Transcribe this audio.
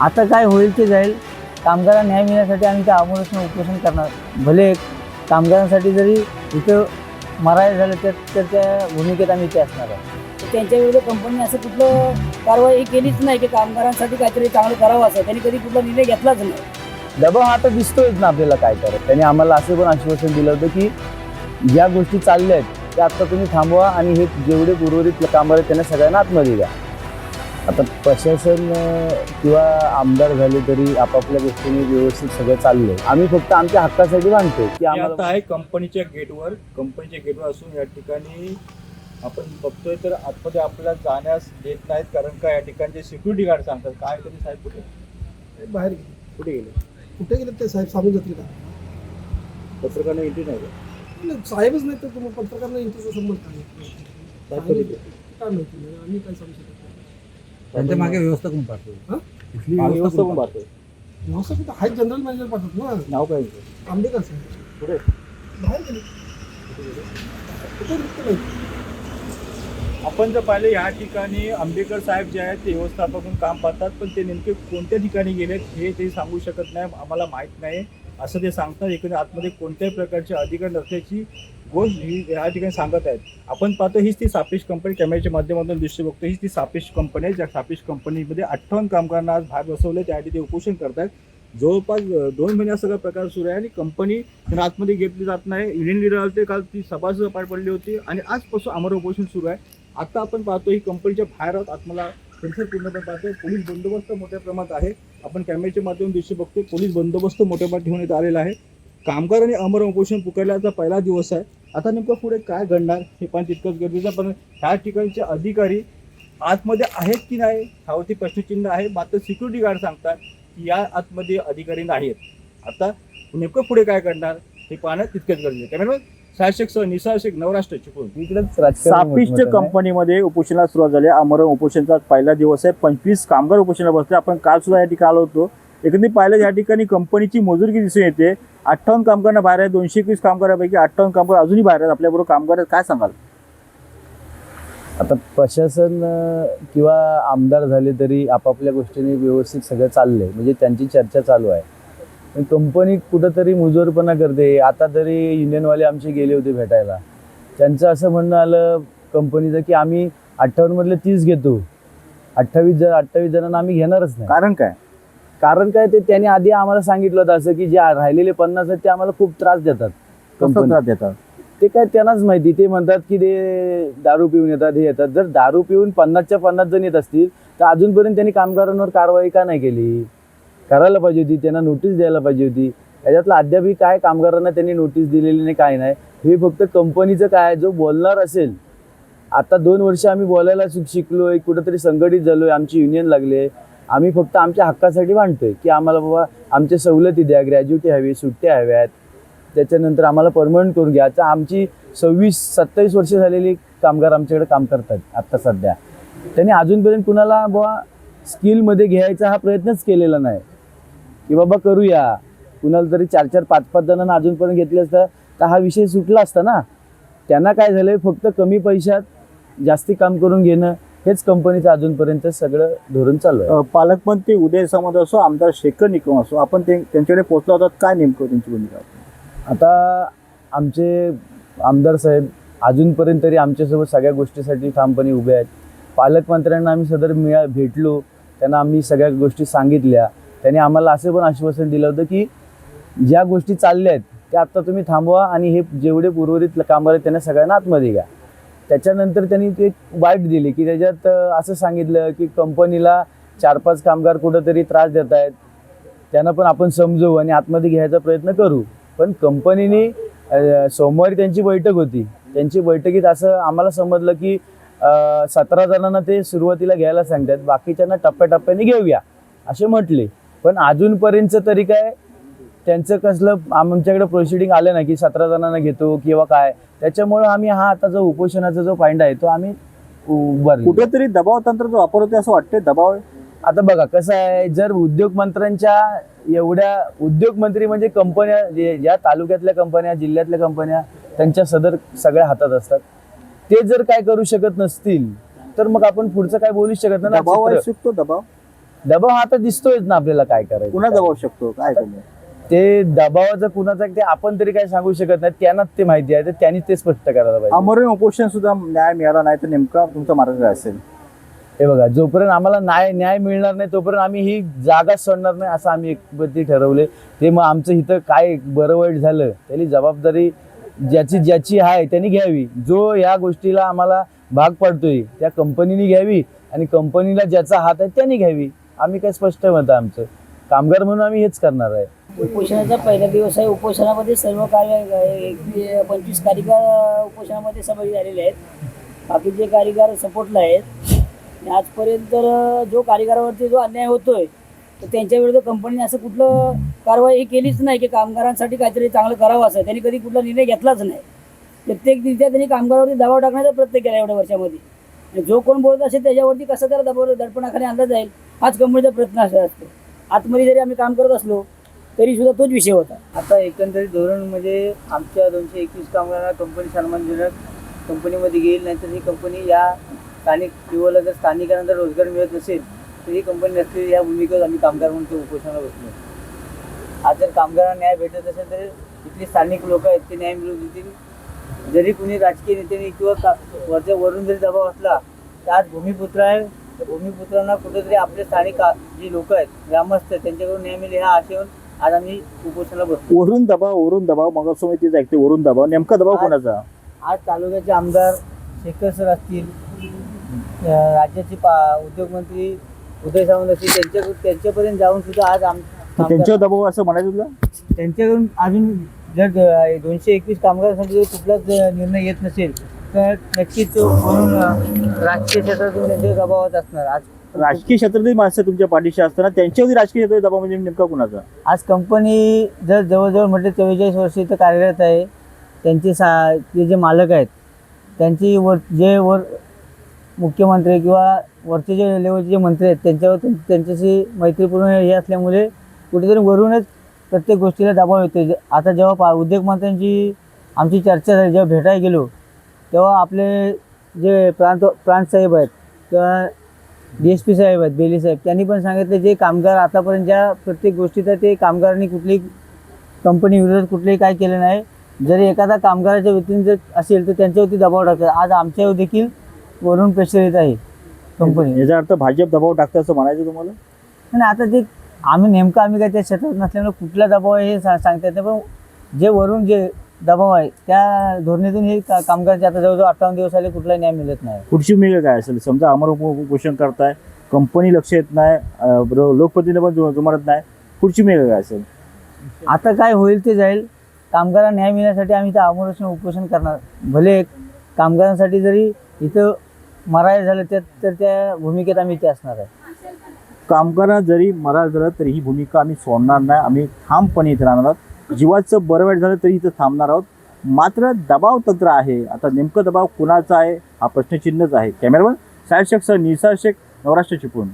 आता काय होईल ते जाईल. कामगारांना न्याय मिळण्यासाठी आम्ही त्या आमोलसनं उपोषण करणार. भले कामगारांसाठी जरी इथं मरायला झालं तर तर त्या भूमिकेत आम्ही इथे असणार आहे तर त्यांच्या विरुद्ध कंपनी असं कुठलं कारवाई केलीच नाही की कामगारांसाठी काहीतरी चांगलं करावं असं. त्यांनी कधी कुठला निर्णय घेतलाच नाही. दबाव हा आता दिसतोयच ना आपल्याला काय करत त्यांनी आम्हाला असं पण आश्वासन दिलं होतं की ज्या गोष्टी चालल्या आहेत त्या आता तुम्ही थांबवा आणि हे जेवढे उर्वरित कामगार आहेत त्यांना सगळ्यांना आतमध्ये द्या. आता प्रशासन किंवा आमदार झाले तरी आपापल्या गोष्टींनी व्यवस्थित सगळं चाललंय. आम्ही फक्त आमच्या हक्कासाठी मानतो की मी आम्हाला आता आहे कंपनीच्या गेटवर. कंपनीच्या गेटवर असून या ठिकाणी आपण बघतोय तर आतमध्ये आपल्याला जाण्यास देत नाहीत कारण का या ठिकाणचे सिक्युरिटी गार्ड सांगतात. काय तरी साहेब कुठे? बाहेर गेले. कुठे गेले? कुठे गेले ते साहेब? स्वामी जत्रेला पत्रकारांना एंट्री नाही का? नाही, साहेबच नाही तर तुम्ही पत्रकारांना इंटरचा संबंध काय माहिती नाही आम्ही काय सांगू शकत त्यांच्या मागे व्यवस्था कोण पाहतो हा? व्यवस्था कोण पण पाहतोय व्यवस्था कुठं हाय जनरल मॅनेजर पाठवत ना. नाव काय? आंबेकर साहेब. कुठे? बाहेर गेले. कुठे रिक्त नाही आपण जर पाहिलं या ठिकाणी आंबेकर साहेब जे आहेत ते व्यवस्थापक म्हणून काम पाहतात पण ते नेमके कोणत्या ठिकाणी गेलेत हे ते सांगू शकत नाही आम्हाला माहीत नाही. असं ते सांगतात एकंदर आतमध्ये कोणत्याही प्रकारचे अधिकार नसल्याची गोष्ट ही या ठिकाणी सांगत आहेत. आपण पाहतो हीच ती सापेश कंपनी कॅमेऱ्याच्या माध्यमातून दृश्य बघतो. हीच ती सापेश कंपनी आहे ज्या सापेश कंपनीमध्ये अठ्ठावन्न कामगारांना आज बाहेर बसवले त्यासाठी ते उपोषण करतात जवळपास दोन महिन्या सगळा प्रकार सुरू आहे आणि कंपनी आतमध्ये घेतली जात नाही. युनियन लिडर आले काल ती सभासुद्धा पार पडली होती आणि आजपासून अमर उपोषण सुरू आहे. आता आपण पाहतो ही कंपनीच्या बाहेर आहोत. आतमध्ये परिसर पूर्णपणे पाहतो पोलीस बंदोबस्त मोठ्या प्रमाणात आहे. आपण कॅमेऱ्याच्या माध्यमातून दिवशी बघतोय. पोलीस बंदोबस्त मोठ्या प्रमाणात ठेवण्यात आलेला आहे. कामगारांनी अमर उपोषण पुकारल्याचा पहिला दिवस आहे. आता नेमकं पुढे काय घडणार हे पण तितकंच गरजेचं पण ह्या ठिकाणचे अधिकारी आतमध्ये आहेत की नाही ह्यावरती प्रश्नचिन्ह आहे. मात्र सिक्युरिटी गार्ड सांगतात की या आतमध्ये अधिकारी नाहीत आता नेमकं पुढे काय करणार हे पाहणं तितकंच गरजेचं कॅमेरा शासक शेख नवराष्ट्र चिपळूण. कंपनीमध्ये उपोषणाला सुरुवात झाली. अमर उपोषणचा पहिला दिवस आहे. पंचवीस कामगार उपोषणाला बसले. आपण काल सुद्धा या ठिकाणी आलो होतो. एकंदरीत पाहिलं या ठिकाणी कंपनीची मजुरी दिसून येते. अठ्ठावन्न कामगारांना बाहेर आहे. दोनशे एकवीस कामगारांपैकी अठ्ठावन्न कामगार अजूनही बाहेर आहेत. आपल्याबरोबर कामगार आहेत. काय सांगाल? आता प्रशासन किंवा आमदार झाले तरी आपापल्या गोष्टींनी व्यवस्थित सगळं चाललंय. म्हणजे त्यांची चर्चा चालू आहे. कंपनी कुठंतरी मुजोरपणा करते. आता तरी युनियनवाले आमचे गेले होते भेटायला. त्यांचं असं म्हणणं आलं कंपनीचं की आम्ही अठ्ठावन्नमधले तीस घेतो. अठ्ठावीस जण अठ्ठावीस जणांना आम्ही घेणारच नाही. कारण काय? कारण काय ते त्यांनी आधी आम्हाला सांगितलं होतं असं की जे राहिलेले पन्नास आहेत ते आम्हाला खूप त्रास देतात कंपनी. देतात? ते काय त्यांनाच माहिती. ते म्हणतात की ते दारू पिऊन येतात हे येतात. जर दारू पिऊन पन्नासच्या पन्नास जण येत असतील तर अजूनपर्यंत त्यांनी कामगारांवर कारवाई का नाही केली? करायला पाहिजे होती त्यांना नोटीस द्यायला पाहिजे होती. याच्यातलं अद्यापही काय कामगारांना त्यांनी नोटीस दिलेली नाही काय नाही. हे फक्त कंपनीचं काय जो बोलणार असेल. आता दोन वर्ष आम्ही बोलायला शिक आहे कुठंतरी संघटित झालो आहे आमची युनियन लागले आम्ही फक्त आमच्या हक्कासाठी मांडतोय की आम्हाला बाबा आमच्या सवलती द्या ग्रॅज्युटी हवी सुट्ट्या हव्यात. त्याच्यानंतर आम्हाला परमनंट करून घ्या. आता आमची सव्वीस सत्तावीस वर्ष झालेली कामगार आमच्याकडे काम करतात आत्ता सध्या. त्यांनी अजूनपर्यंत कुणाला बुवा स्किलमध्ये घ्यायचा हा प्रयत्नच केलेला नाही. की बाबा करूया. कुणाला तरी चार चार पाच पाच जणांना अजूनपर्यंत घेतले असतं तर हा विषय सुटला असता ना. त्यांना काय झालंय फक्त कमी पैशात जास्ती काम करून घेणं हेच कंपनीचं अजूनपर्यंत सगळं धोरण चालू आहे. पालकमंत्री उदय सामंत असो आमदार शेखर निकम असो आपण ते त्यांच्याकडे पोहोचला होता काय नेमकं त्यांची भूमिका? आता आमचे आमदार साहेब अजूनपर्यंत तरी आमच्यासोबत सगळ्या गोष्टीसाठी ठामपणे उभे आहेत. पालकमंत्र्यांना आम्ही सदर मिळा भेटलो त्यांना आम्ही सगळ्या गोष्टी सांगितल्या. त्यांनी आम्हाला असं पण आश्वासन दिलं होतं की ज्या गोष्टी चालल्या आहेत त्या आत्ता तुम्ही थांबवा आणि हे जेवढे उर्वरित कामगार आहेत त्यांना सगळ्यांना आतमध्ये घ्या. त्याच्यानंतर त्यांनी ते एक वाईट दिली की त्याच्यात असं सांगितलं की कंपनीला चार पाच कामगार कुठंतरी त्रास देत आहेत. त्यांना पण आपण समजू आणि आतमध्ये घ्यायचा प्रयत्न करू. पण कंपनीने सोमवारी त्यांची बैठक होती. त्यांची बैठकीत असं आम्हाला समजलं की सतरा जणांना ते सुरुवातीला घ्यायला सांगतात. बाकीच्यांना टप्प्याटप्प्याने घेऊया असे म्हटले. पण अजूनपर्यंत तरी काय त्यांचं कसलं आमच्याकडे प्रोसिडिंग आलं नाही की सतरा जणांना घेतो किंवा काय. त्याच्यामुळं आम्ही हा आता जो उपोषणाचा जो पॉईंट आहे तो आम्ही कुठेतरी दबाव तंत्र जो वापरते असं वाटतंय दबाव? आता बघा कसं आहे जर उद्योग मंत्र्यांच्या एवढ्या उद्योग मंत्री म्हणजे कंपन्या ज्या तालुक्यातल्या कंपन्या जिल्ह्यातल्या कंपन्या त्यांच्या सदर सगळ्या हातात असतात. ते जर काय करू शकत नसतील तर मग आपण पुढचं काय बोलूच शकत नाही ना. दबाव? दबाव हा आता दिसतोयच ना आपल्याला काय करायचं. पुन्हा दबाव शकतो? काय ते दबावाचं कुणाचा ते आपण तरी काय सांगू शकत नाही त्यांनाच ते माहिती आहे तर त्यांनीच ते स्पष्ट करायला पाहिजे. आमरण उपोषण सुद्धा न्याय मिळाला नाही तर नेमका तुमचा मार्ग काय असेल? हे बघा जोपर्यंत आम्हाला न्याय न्याय मिळणार नाही तोपर्यंत आम्ही ही जागा सोडणार नाही असं आम्ही एकबद्धी ठरवले ते मग आमचं इथं काय बरं वाईट झालं त्याची जबाबदारी ज्याची ज्याची आहे त्यांनी घ्यावी. जो या गोष्टीला आम्हाला भाग पडतोय त्या कंपनीने घ्यावी आणि कंपनीला ज्याचा हात आहे त्यांनी घ्यावी. आम्ही काय स्पष्ट मत आमचं? कामगार म्हणून आम्ही हेच करणार आहे. उपोषणाचा पहिला दिवस आहे. उपोषणामध्ये सर्व कार्य पंचवीस कारिगार उपोषणामध्ये सहभागी झालेले आहेत. बाकीचे कारिगार सपोर्टला आहेत आजपर्यंत जो कारिगारावरती जो अन्याय होतोय तर त्यांच्या विरुद्ध कंपनीने असं कुठलं कारवाई ही केलीच नाही की कामगारांसाठी काहीतरी चांगलं करावं असं. त्यांनी कधी कुठला निर्णय घेतलाच नाही. प्रत्येक दिवशी त्यांनी कामगारावरती दबाव टाकण्याचा प्रत्येक केला एवढ्या वर्षामध्ये. जो कोण बोलत असेल त्याच्यावरती कसं तर दबाव दडपणाखाली आणला जाईल. हाच कंपनीचा प्रयत्न असा असतो. आतमध्ये जरी आम्ही काम करत असलो तरी सुद्धा तोच विषय होता. आता एकंदरीत धोरण म्हणजे आमच्या दोनशे एकवीस कामगारांना कंपनी सन्मानजनक कंपनीमध्ये घेईल नाहीतर ही कंपनी या स्थानिक युवाला जर स्थानिकांना जर रोजगार मिळत नसेल तर ही कंपनी नसलेली या भूमिकेवर आम्ही कामगार म्हणून ते उपोषणाला बसलो. आज जर कामगारांना न्याय भेटत असेल तर इथले स्थानिक लोक आहेत ते न्याय मिळवून देतील जरी कुणी राजकीय नेत्याने किंवा का वरच्या वरून जरी दबाव असला तर आज भूमिपुत्र आहे. भूमिपुत्रांना कुठेतरी आपले स्थानिक जी लोक आहेत ग्रामस्थ आहेत त्यांच्याकडून न्याय मिळेल ह्या आशेवर आज आम्ही उपोषणाला बसलो. वरून दबाव वरून दबाव मग समितीच ऐकते वरून दबाव. नेमका दबाव कोणाचा? आज तालुक्याचे आमदार शेखर सर असतील राज्याचे पा उद्योगमंत्री उदय सावंत असतील त्यांच्या त्यांच्यापर्यंत जाऊन सुद्धा आज आम त्यांच्यावर दबाव असं म्हणायचं तुला? त्यांच्याकडून अजून जर दोनशे एकवीस कामगारांसाठी जर कुठलाच निर्णय येत नसेल तर नक्कीच म्हणून राजकीय क्षेत्रातून त्यांच्या दबावात असणार. आज राजकीय क्षेत्रातली माणसं तुमच्या पाठीशी असताना त्यांच्यावरती राजकीय क्षेत्रात दबाव म्हणजे नेमका कुणाचा? आज कंपनी जर जवळजवळ म्हटलं चव्वेचाळीस वर्ष इथं कार्यरत आहे. त्यांचे सा ते जे मालक आहेत त्यांची वर जे वर मुख्यमंत्री किंवा वरचे जे लेवलचे जे मंत्री आहेत त्यांच्यावर त्यां- त्यांच्याशी मैत्रीपूर्ण हे असल्यामुळे कुठेतरी वरूनच प्रत्येक गोष्टीला दबाव येतो जे- आता जेव्हा पा उद्योगमंत्र्यांची आमची चर्चा झाली जेव्हा भेटायला गेलो तेव्हा आपले जे प्रांत प्रांत साहेब आहेत किंवा डी एस पी साहेब आहेत बेली साहेब त्यांनी पण सांगितलं जे कामगार आतापर्यंत ज्या प्रत्येक गोष्टीत ते कामगारांनी कुठली कंपनी विरोधात कुठलंही काय केलं नाही. जरी एखादा कामगाराच्या वतीने जर असेल तर त्यांच्यावरती दबाव टाकतात. आज आमच्यावर देखील वरून प्रेशर येत आहे कंपनी. याचा अर्थ भाजप दबाव टाकतं असं म्हणायचं तुम्हाला? आणि आता ते आम्ही नेमकं आम्ही काय त्या क्षेत्रात नसल्यामुळे कुठला दबाव आहे हे सा सांगता येत नाही पण जे वरून जे दबाव आहे त्या धोरणीतून हे का कामगारचे आता जवळजवळ अठ्ठावन्न दिवस आले कुठलाही न्याय मिळत नाही. पुढची भूमिका काय असेल? समजा अमर उप- उपोषण करताय कंपनी लक्ष येत नाही लोकप्रतिनिधी पण जु- जुमानत नाही. पुढची भूमिका काय असेल? आता काय होईल ते जाईल. कामगारांना न्याय मिळण्यासाठी आम्ही तर आमोरक्षण उपोषण करणार. भले कामगारांसाठी जरी इथं मराय झालं त्या तर त्या भूमिकेत आम्ही इथे असणार आहे. कामगारांना जरी मराल झालं तरी ही भूमिका आम्ही सोडणार नाही. आम्ही ठामपणे इथे राहणार आहोत. जीवाचं बरं वाईट झालं तरी इथं थांबणार आहोत. मात्र दबाव तंत्र आहे. आता नेमकं दबाव कुणाचा आहे? हा प्रश्नचिन्हच आहे. कॅमेरामन साहेब शेख सर निसार शेख नवराष्ट्र चिपळूण.